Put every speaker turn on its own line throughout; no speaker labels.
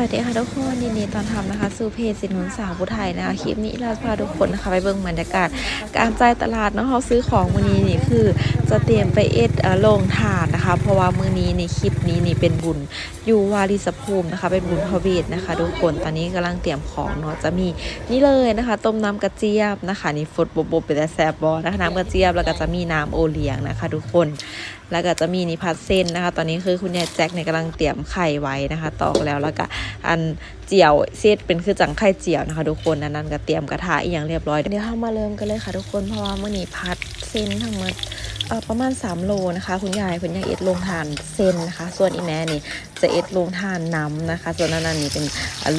วัสดีค่ะทุกคนยินดีตอนทำนะคะสู่เพจสินนุนสาวผู้ไทยนะคะคลิปนี้เราพาทุกคนนะคะไปเบิ่งบรรยากาศการจ่ายตลาดเนาะเขาซื้อของมือนี้นี่คือ จะเตรียมไปเอ็ดโรงทานนะคะ เพราะว่ามือนี้ในคลิปนี้นี่เป็นบุญอยู่วาริสภูมินะคะ เป็นบุญพระเวทนะคะทุกคนตอนนี้กำลังเตรียมของเนาะจะมีนี่เลยนะคะ ต้มน้ำกระเจี๊ยบนะคะนี่ฟดบบๆเป็นแต่แซบบอนะคะน้ำกระเจี๊ยบแล้วก็จะมีน้ำโอเลี้ยงนะคะ ทุกคน แล้วก็จะมีนิพัดเส้นนะคะ ตอนนี้คือคุณยายแจ็คเนี่ยกำลังเตรียมไข่ไว้นะคะ ตอกแล้วแล้วก็อันเจียวเซตเป็นคือจังไข่เจียวนะคะ ทุกคนอันนั้นก็เตรียมกระทะอีกอย่างเรียบร้อย เดี๋ยวเรามาเริ่มกันเลยค่ะทุกคนเพราะว่าเมื่อนี้พัดเส้นทั้งหมดประมาณ 3 โลนะคะ คุณยายคุณยายเอ็ดลงทานเส้นนะคะ ส่วนอีแม่นี่จะเอ็ดลงทานน้ำนะคะ ส่วนนั้นนี่เป็น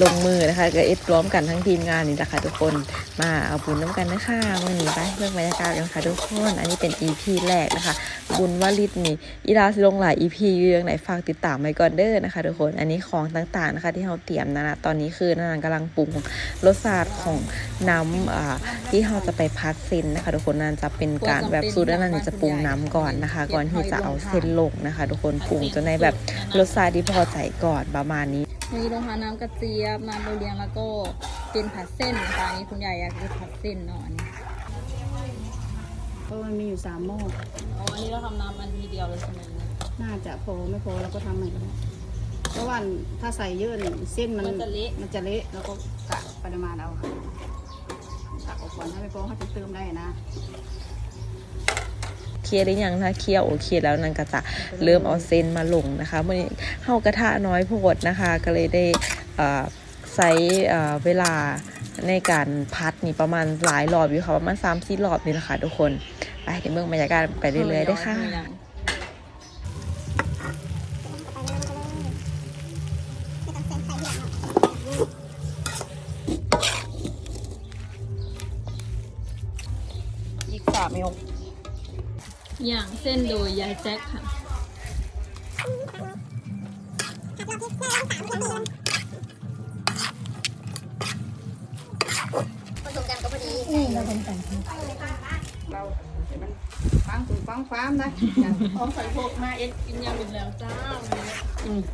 ลงมือนะคะก็เอ็ดรวมกันทั้งทีมงานนี่แหละค่ะทุกคนมาเอาบุญน้ำกันนะคะเมื่อนี้ไปเรื่องบรรยากาศกันค่ะทุกคน อันนี้เป็น EP แรกนะคะ บุญวลิตนี่อีลาสิลงหลาย EP อยู่ยังไหนฝากติดตามไว้ก่อนเด้อนะคะ ทุกคนอันนี้ของต่างๆนะคะ ที่เราเตรียมนะนะตอนนี้คือนันกำลังปรุงรสชาติของน้ำอ่าที่เราจะไปพัดเส้นนะคะ ทุกคนนั่นจะเป็นการแบบสูตรนั้นนี่จะปรุงน้ำก่อนนะคะ ก่อนที่จะเอาเส้นลงนะคะ ทุกคนปรุงจนในแบบรสชาติที่พอใจก่อนประมาณนี้
มีโรงทานน้ำกระเจี๊ยบน้ำโรเลียงแล้วก็เป็นผัดเส้นนะคะอันนี้คุณยายอยากกินผัดเส้นเนาะอันนี้
เพราะมันมีอยู่สามหม้อ
อ๋ออันนี้เราทำน้ำอันทีเดียวเลยใช่ไหมเนี่ย
น่าจะพอไม่พอเราก็ทำใหม่ก็ได้เพราะว่าถ้าใส่เยอะนี่เส้นมัน
มันจะเละ
มันจะเละแล้วก็กะปริมาณเอาค่ะกะออกก่อนถ้าไม่พอเขาจะเติมได้นะ
เคลียร์ได้ยังถ้าเคลียร์โอเคแล้วนั่นก็จะเริ่มเอาเส้นมาลงนะคะเมื่อนี้เฮากระทะน้อยโพดนะคะ ก็เลยได้เอ่อใช้เอ่อเวลาในการพัดนี่ประมาณหลายรอบอยู่ค่ะประมาณ3ามสี่รอบนี่แหละค่ะทุกคน ไปเดี๋ยวเมืองบรรยากาศไปเรื่อยๆได้อค่ะ
อีกสามยก
อย่างเส้นโดยยายแจ็คค่ะ
เราเดี๋ ยวมันฟังถึงฟังฟ้ามนะ
ของใส่พวกมาเอ็ดกินยำอีกแล้วจ้า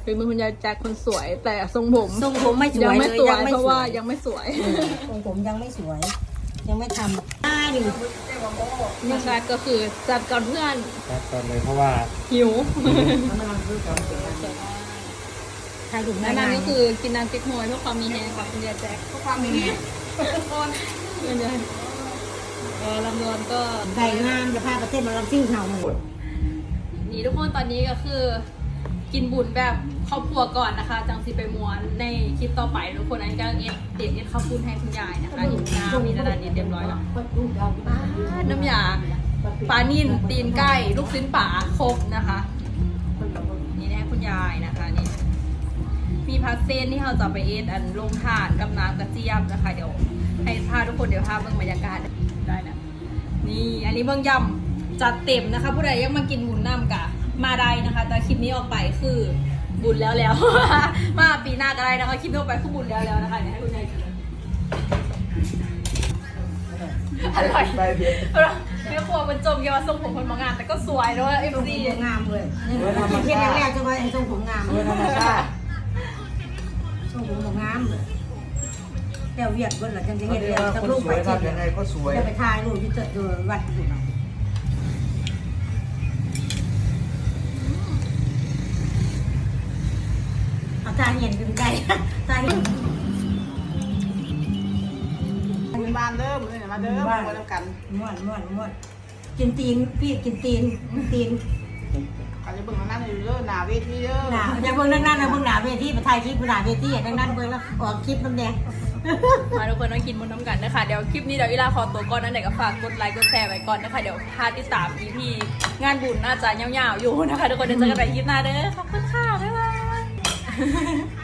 เป็นมือคุณยายแจ็คคนสวย แต่ทรงผม
ทรงผมไม่ส
ยั
วย
ไม่
เลย
สวย
ยังไม่
เพราะ
สว
ว่ายยังไม่สวย
ทรงผมยังไม่สวย ยังไม่ทำได้ดิ
ยายแจ็คก็คือจัดก่อนเพื่อน
ครับตอนเลยเพราะว่า
หิว
ใครถูก
และ
ได้ไง
นั่นก็คือกินน้ำติ๊กฮวยเพื่อความมีแรงค่ะคุณยายแจ็ค
เพราะความมีแง่
คุณยายเออลำดว นก็
ไก่งามจะพาประเทศมาลำซิ่งเห่าหมด
นี่ทุกคนตอนนี้ก็คือ กินบุญแบบครอบครัวก่อนนะคะ จังสิไปม้วนในคลิปต่อไปทุกคนอันนี้ก็เอ็ดเด็ดเอ็ดข้าวปุ้นให้คุณยายนะคะนี่น้ำมีนาดานเด็ดเรียบร้อยแล้วอ่าน้ำยาปลานิ่นตีนไก่ลูกชิ้นป่าครบนะคะนี่ให้คุณยายนะคะนี่มีพัสเซนที่เราจะไปเอ็ดอันลงทานกับน้ำกระเจี๊ยบนะคะ เดี๋ยวให้พาทุกคนเดี๋ยวพาเบิ่งบรรยากาศได้นะ นี่อันนี้เบิ่งยำจัดเต็มนะคะ ผู้ใดยังมากินหมุนน้ำกะ มาได้นะคะ แต่คลิปนี้ออกไปคือบุญแล้วแล้ว มาปีหน้าก็ได้นะคะคลิปนี้ออกไปคือบุญแล้วแล้วนะคะเนี่ยให้คุณยายกินอร่อยเรียกว่ามันจมเกี่ยวกับทรงผมคนมางาน แต่ก็สวยด้วยเอฟ
ทรงผ
ซี
มงามเลยกินเพียงแรกๆจะว่าไอ้ทรงผมงามเลยทรงผมงามเลย แต่เวียดบนหลังจังจะเห็นเลยจะลูกไปเจ็บ
ทำยังไงก็สวย
จะไปถ่ายรูปที่เจอดูวัดอยู่หน่อยเอาตาเห็นเป็นไก่ตาเห็น
มีบ้านเริ่มเลยมาเริ่มมาเริ่มกัน
ม่วนม่วนม่วนกินตีนพี่กินตีนตีน
อาจจะเบิ่งนั่นอยู่เด้อหนาเวทีเด้อ
หนาอย่าเบิ่งนั่นนั่นนะเบิ่งหนาเวทีไปถ่ายคลิปหนาเวทีอย่างนั้นเบิ่งแล้วออกคลิปน้ำแดง
มาทุกคนต้องกินบนน้ำกันนะคะ เดี๋ยวคลิปนี้เดี๋ยวอีลาขอตัวก่อนนั่นเดี๋ยวก็ฝากกดไลค์กดแชร์ไว้ก่อนนะคะ เดี๋ยวพาที่สาม EP งานบุญน่าจะยาวๆอยู่นะคะ ทุกคนเดี๋ยวเจอกันใหม่คลิปหน้าเด้อขอบคุณค่ะบ๊ายบาย